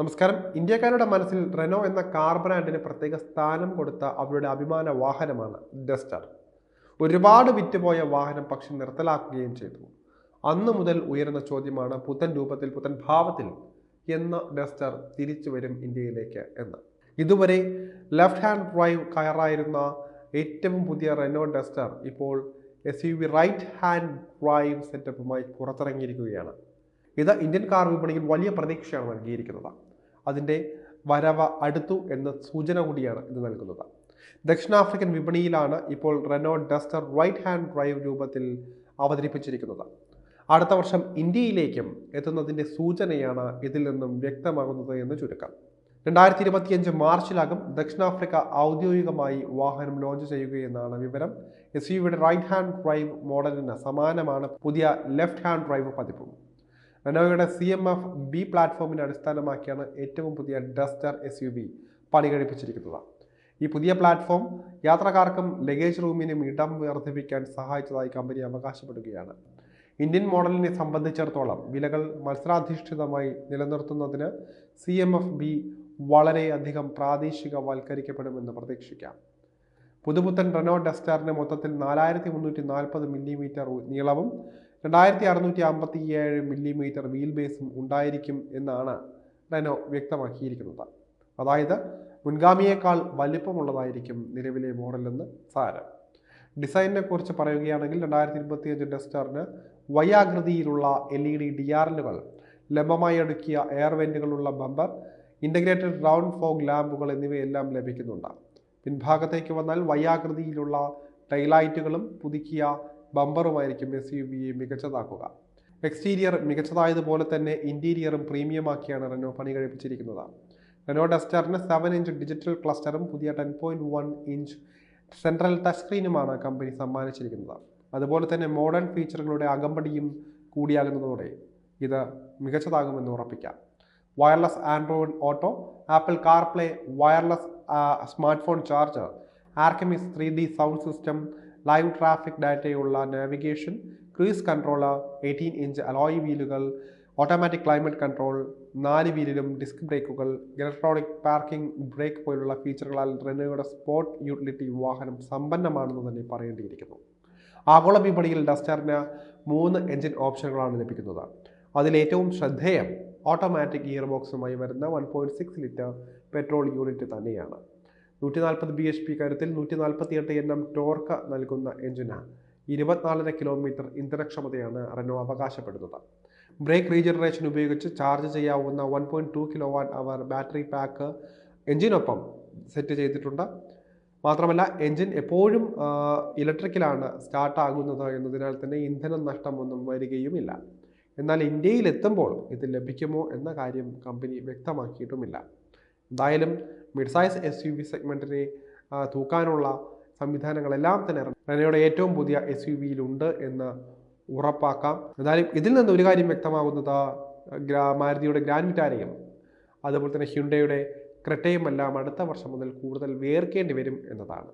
നമസ്കാരം. ഇന്ത്യക്കാരുടെ മനസ്സിൽ റെനോ എന്ന കാർ ബ്രാൻഡിന് പ്രത്യേക സ്ഥാനം കൊടുത്ത അവരുടെ അഭിമാന വാഹനമാണ് ഡസ്റ്റർ ഒരുപാട് വിറ്റുപോയ വാഹനം പക്ഷെ നിർത്തലാക്കുകയും ചെയ്തു. അന്ന് മുതൽ ഉയർന്ന ചോദ്യമാണ് പുത്തൻ രൂപത്തിൽ പുത്തൻ ഭാവത്തിൽ എന്ന ഡസ്റ്റർ തിരിച്ചു വരും ഇന്ത്യയിലേക്ക് എന്ന്. ഇതുവരെ ലെഫ്റ്റ് ഹാൻഡ് ഡ്രൈവ് കയറായിരുന്ന ഏറ്റവും പുതിയ റെനോ ഡസ്റ്റർ ഇപ്പോൾ S U V right hand drive സെറ്റപ്പുമായി പുറത്തിറങ്ങിയിരിക്കുകയാണ്. ഇത് ഇന്ത്യൻ കാർ വിപണിയിൽ വലിയ പ്രതീക്ഷയാണ് നൽകിയിരിക്കുന്നത്. അതിന്റെ വരവ അടുത്തു എന്ന സൂചന കൂടിയാണ് ഇത് നൽകുന്നത്. ദക്ഷിണാഫ്രിക്കൻ വിപണിയിലാണ് ഇപ്പോൾ Renault Duster right hand drive രൂപത്തിൽ അവതരിപ്പിച്ചിരിക്കുന്നത്. അടുത്ത വർഷം ഇന്ത്യയിലേക്കും എത്തുന്നതിന്റെ സൂചനയാണ് ഇതിൽ നിന്നും വ്യക്തമാകുന്നത് എന്ന് ചുരുക്കം. രണ്ടായിരത്തി ഇരുപത്തിയഞ്ച് മാർച്ചിലാകും ദക്ഷിണാഫ്രിക്ക ഔദ്യോഗികമായി വാഹനം ലോഞ്ച് ചെയ്യുകയെന്നാണ് വിവരം. എസ് യുവിയുടെ റൈറ്റ് ഹാൻഡ് ഡ്രൈവ് മോഡലിന് സമാനമാണ് പുതിയ ലെഫ്റ്റ് ഹാൻഡ് ഡ്രൈവ് പതിപ്പും. റെനോയുടെ സി എം എഫ് ബി പ്ലാറ്റ്ഫോമിനെ അടിസ്ഥാനമാക്കിയാണ് ഏറ്റവും പുതിയ ഡസ്റ്റർ എസ് യു വി പണികഴിപ്പിച്ചിരിക്കുന്നത് ഈ പുതിയ പ്ലാറ്റ്ഫോം യാത്രക്കാർക്കും ലഗേജ് റൂമിനും ഇടം വർദ്ധിപ്പിക്കാൻ സഹായിച്ചതായി കമ്പനി അവകാശപ്പെടുകയാണ്. ഇന്ത്യൻ മോഡലിനെ സംബന്ധിച്ചിടത്തോളം വിലകൾ മത്സരാധിഷ്ഠിതമായി നിലനിർത്തുന്നതിന് സി എം എഫ് ബി വളരെയധികം പ്രാദേശികവൽക്കരിക്കപ്പെടുമെന്ന് പ്രതീക്ഷിക്കാം. പുതുപുത്തൻ റെനോ ഡസ്റ്ററിന് മൊത്തത്തിൽ നാലായിരത്തി മുന്നൂറ്റി നാൽപ്പത് മില്ലിമീറ്റർ നീളവും രണ്ടായിരത്തി അറുന്നൂറ്റി അമ്പത്തി ഏഴ് മില്ലിമീറ്റർ വീൽ ബേസും ഉണ്ടായിരിക്കും എന്നാണ് റെനോ വ്യക്തമാക്കിയിരിക്കുന്നത്. അതായത് മുൻഗാമിയേക്കാൾ വലിപ്പമുള്ളതായിരിക്കും നിലവിലെ മോഡലെന്ന് സാരം. ഡിസൈനിനെ കുറിച്ച് പറയുകയാണെങ്കിൽ രണ്ടായിരത്തി ഇരുപത്തിയഞ്ച് ഡസ്റ്ററിന് വയാകൃതിയിലുള്ള L E D D R എല്ലുകൾ ലംബമായി അടുക്കിയ എയർ വെന്റുകളുള്ള ബമ്പർ ഇന്റഗ്രേറ്റഡ് റൗണ്ട് ഫോഗ് ലാമ്പുകൾ എന്നിവയെല്ലാം ലഭിക്കുന്നുണ്ട്. പിൻഭാഗത്തേക്ക് വന്നാൽ വയാകൃതിയിലുള്ള ടൈലൈറ്റുകളും പുതുക്കിയ ബമ്പറുമായിരിക്കും എസ് യു വിയെ മികച്ചതാക്കുക. എക്സ്റ്റീരിയർ മികച്ചതായതുപോലെ തന്നെ ഇന്റീരിയറും പ്രീമിയമാക്കിയാണ് റെനോ പണി കഴിപ്പിച്ചിരിക്കുന്നത്. റെനോ ഡസ്റ്ററിന് സെവൻ ഇഞ്ച് ഡിജിറ്റൽ ക്ലസ്റ്ററും പുതിയ ten point one inch central touch സ്ക്രീനുമാണ് company സമ്മാനിച്ചിരിക്കുന്നത്. അതുപോലെ തന്നെ മോഡേൺ ഫീച്ചറുകളുടെ അകമ്പടിയും കൂടിയാകുന്നതോടെ ഇത് മികച്ചതാകുമെന്ന് ഉറപ്പിക്കാം. Wireless Android auto Apple CarPlay wireless smartphone charger Arkamys three D sound system live traffic ഡാറ്റയുള്ള navigation cruise controller eighteen inch alloy വീലുകൾ automatic climate control നാല് വീലിലും ഡിസ്ക് ബ്രേക്കുകൾ ഇലക്ട്രോണിക് പാർക്കിംഗ് ബ്രേക്ക് പോലുള്ള ഫീച്ചറുകളാൽ റെനോയുടെ സ്പോർട്ട് യൂട്ടിലിറ്റി വാഹനം സമ്പന്നമാണെന്ന് തന്നെ പറയേണ്ടിയിരിക്കുന്നു. ആഗോള വിപണിയിൽ ഡസ്റ്ററിന് മൂന്ന് എഞ്ചിൻ ഓപ്ഷനുകളാണ് ലഭിക്കുന്നത്. അതിലേറ്റവും ശ്രദ്ധേയം ഓട്ടോമാറ്റിക് ഗിയർ ബോക്സുമായി വരുന്ന one point six litre petrol unit തന്നെയാണ്. നൂറ്റി നാൽപ്പത് ബി എച്ച് പി കരുത്തിൽ നൂറ്റി നാൽപ്പത്തി എട്ട് എൻ എം ടോർക്ക് നൽകുന്ന എഞ്ചിന് ഇരുപത്തിനാലര കിലോമീറ്റർ ഇന്ധനക്ഷമതയാണ് റെനോ അവകാശപ്പെടുന്നത്. ബ്രേക്ക് റീജനറേഷൻ ഉപയോഗിച്ച് ചാർജ് ചെയ്യാവുന്ന one point two kilowatt hour battery pack എഞ്ചിനൊപ്പം set ചെയ്തിട്ടുണ്ട്. മാത്രമല്ല എഞ്ചിൻ എപ്പോഴും ഇലക്ട്രിക്കലാണ് സ്റ്റാർട്ടാകുന്നത് എന്നതിനാൽ തന്നെ ഇന്ധനം നഷ്ടമൊന്നും വരികയുമില്ല. എന്നാൽ ഇന്ത്യയിൽ എത്തുമ്പോൾ ഇത് ലഭിക്കുമോ എന്ന കാര്യം കമ്പനി വ്യക്തമാക്കിയിട്ടുമില്ല. എന്തായാലും mid size S U V സെഗ്മെന്റിനെ തൂക്കാനുള്ള സംവിധാനങ്ങളെല്ലാം തന്നെ റെനയുടെ ഏറ്റവും പുതിയ എസ് യു വിയിലുണ്ട് എന്ന് ഉറപ്പാക്കാം. എന്നാലും ഇതിൽ നിന്ന് ഒരു കാര്യം വ്യക്തമാകുന്നത് മാരുതിയുടെ ഗ്രാൻഡ് വിറ്റാരയും അതുപോലെ തന്നെ ഹ്യുണ്ടയുടെ ക്രെറ്റയും എല്ലാം അടുത്ത വർഷം മുതൽ കൂടുതൽ വേർക്കേണ്ടി വരും എന്നതാണ്.